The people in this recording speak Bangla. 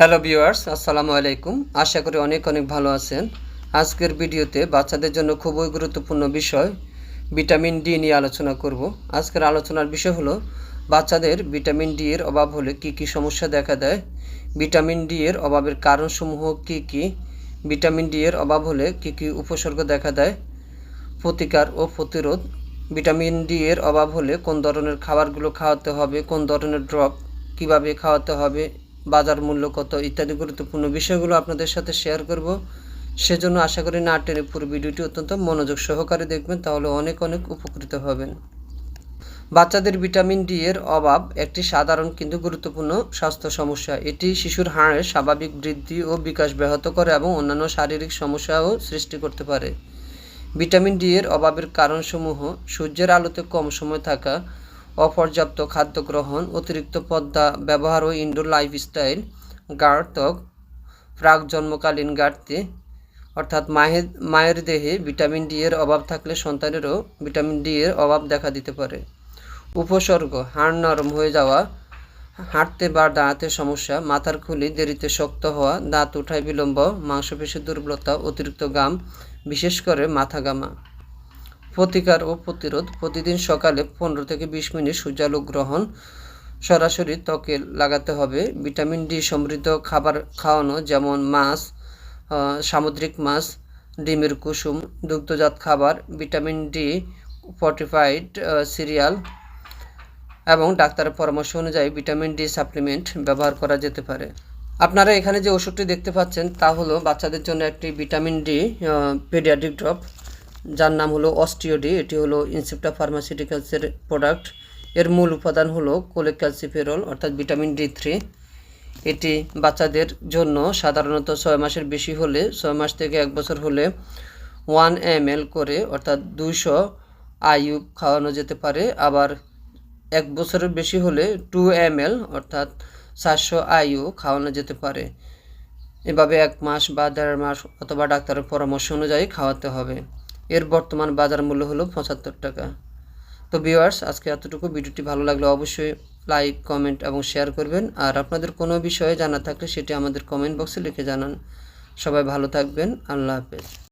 হ্যালো ভিউয়ার্স আসসালামু আলাইকুম। আশা করি অনেক অনেক ভালো আছেন। আজকের ভিডিওতে বাচ্চাদের জন্য খুবই গুরুত্বপূর্ণ বিষয় ভিটামিন ডি নিয়ে আলোচনা করব। আজকের আলোচনার বিষয় হলো, বাচ্চাদের ভিটামিন ডি এর অভাব হলে কি কি সমস্যা দেখা দেয়? ভিটামিন ডি এর অভাবের কারণসমূহ কি কি? ভিটামিন ডি এর অভাব হলে কি কি উপসর্গ দেখা দেয়? প্রতিকার ও প্রতিরোধ। ভিটামিন ডি এর অভাব হলে কোন ধরনের খাবারগুলো খাওয়াতে হবে? কোন ধরনের ড্রপ কীভাবে খাওয়াতে হবে? বাজার মূল্য কত ইত্যাদি গুরুত্বপূর্ণ বিষয়গুলো আপনাদের সাথে শেয়ার করব। সেজন্য আশা করি না টেনে পুরো ভিডিওটি অত্যন্ত মনোযোগ সহকারে দেখবেন, তাহলে অনেক অনেক উপকৃত হবেন। বাচ্চাদের ভিটামিন ডি এর অভাব একটি সাধারণ কিন্তু গুরুত্বপূর্ণ স্বাস্থ্য সমস্যা। এটি শিশুর হাড়ের স্বাভাবিক বৃদ্ধি ও বিকাশ ব্যাহত করে এবং অন্যান্য শারীরিক সমস্যাও সৃষ্টি করতে পারে। ভিটামিন ডি এর অভাবের কারণসমূহ সূর্যের আলোতে কম সময় থাকা অপর্যাপ্ত খাদ্য গ্রহণ অতিরিক্ত পদ্মা ব্যবহার ও ইনডোর লাইফস্টাইল গার্থক প্রাক জন্মকালীন ঘাটতি, অর্থাৎ মায়ের মায়ের দেহে ভিটামিন ডি এর অভাব থাকলে সন্তানেরও ভিটামিন ডি এর অভাব দেখা দিতে পারে। উপসর্গ, হাড় নরম হয়ে যাওয়া, হাঁটতে বা দাঁড়াতে সমস্যা, মাথার খুলি দেরিতে শক্ত হওয়া, দাঁত উঠায় বিলম্ব, মাংসপেশির দুর্বলতা, অতিরিক্ত গাম বিশেষ করে মাথা গামা প্রতিকার ও প্রতিরোধ প্রতিদিন সকালে পনেরো থেকে বিশ মিনিট সূর্যালোক গ্রহণ, সরাসরি ত্বকে লাগাতে হবে। ভিটামিন ডি সমৃদ্ধ খাবার খাওয়ানো যেমন মাছ সামুদ্রিক মাছ, ডিমের কুসুম, দুগ্ধজাত খাবার, ভিটামিন ডি ফর্টিফাইড সিরিয়াল এবং ডাক্তারের পরামর্শ অনুযায়ী ভিটামিন ডি সাপ্লিমেন্ট ব্যবহার করা যেতে পারে। আপনারা এখানে যে ওষুধটি দেখতে পাচ্ছেন তা হলো বাচ্চাদের জন্য একটি ভিটামিন ডি পেডিয়াট্রিক ড্রপ যার নাম হলো অস্টিওডি এটি হলো ইনসেপ্টা ফার্মাসিউটিক্যালসের প্রোডাক্ট। এর মূল উপাদান হলো কোলেক্যালসিফেরল, অর্থাৎ ভিটামিন ডি থ্রি। এটি বাচ্চাদের জন্য সাধারণত ছয় মাসের বেশি হলে, ছয় মাস থেকে এক বছর হলে ওয়ান এম করে, অর্থাৎ দুইশো আইইউ খাওয়ানো যেতে পারে। আবার এক বছরের বেশি হলে টু এম অর্থাৎ চারশো আইইউ খাওয়ানো যেতে পারে। এভাবে এক মাস বা দেড় মাস অথবা ডাক্তারের পরামর্শ অনুযায়ী খাওয়াতে হবে। এর বর্তমান বাজার মূল্য হলো পঁচাত্তর টাকা। তো ভিওয়ার্স আজকে এতটুকু। ভিডিওটি ভালো লাগলে অবশ্যই লাইক কমেন্ট এবং শেয়ার করবেন। আর আপনাদের কোনো বিষয়ে জানা থাকলে সেটি আমাদের কমেন্ট বক্সে লিখে জানান। সবাই ভালো থাকবেন। আল্লাহ হাফেজ।